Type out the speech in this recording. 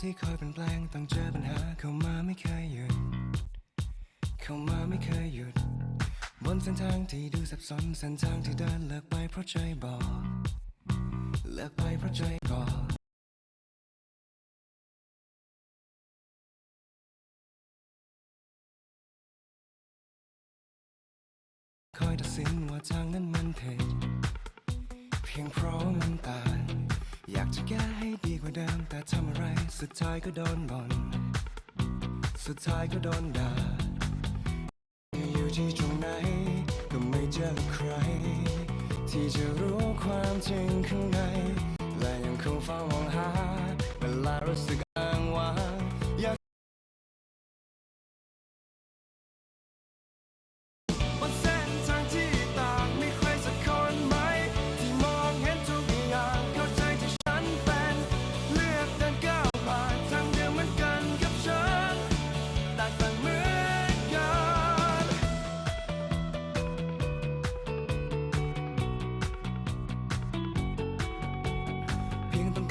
ที่คอยเปลี่ยนแปลงต้องเจอปัญหาเข้ามาไม่เคยหยุด เข้ามาไม่เคยหยุด บนเส้นทางที่ดูสับสนเส้นทางที่เดินเลิกไปเพราะใจบอกเลิกไปเพราะใจบอกคอยตัดสินว่าทางนั้นมันผิดเพียงเพราะมันตางอยากจะแก้ ดีกว่าเดิมแต่ทำอะไร สุดท้ายก็โดนบ่นสุดท้ายก็โดนด่า อยู่ที่ตรงไหน ก็ไม่เจอใคร ที่จะรู้ความจริงข้างใน และยังคงเฝ้ามองหา เวลารู้สึก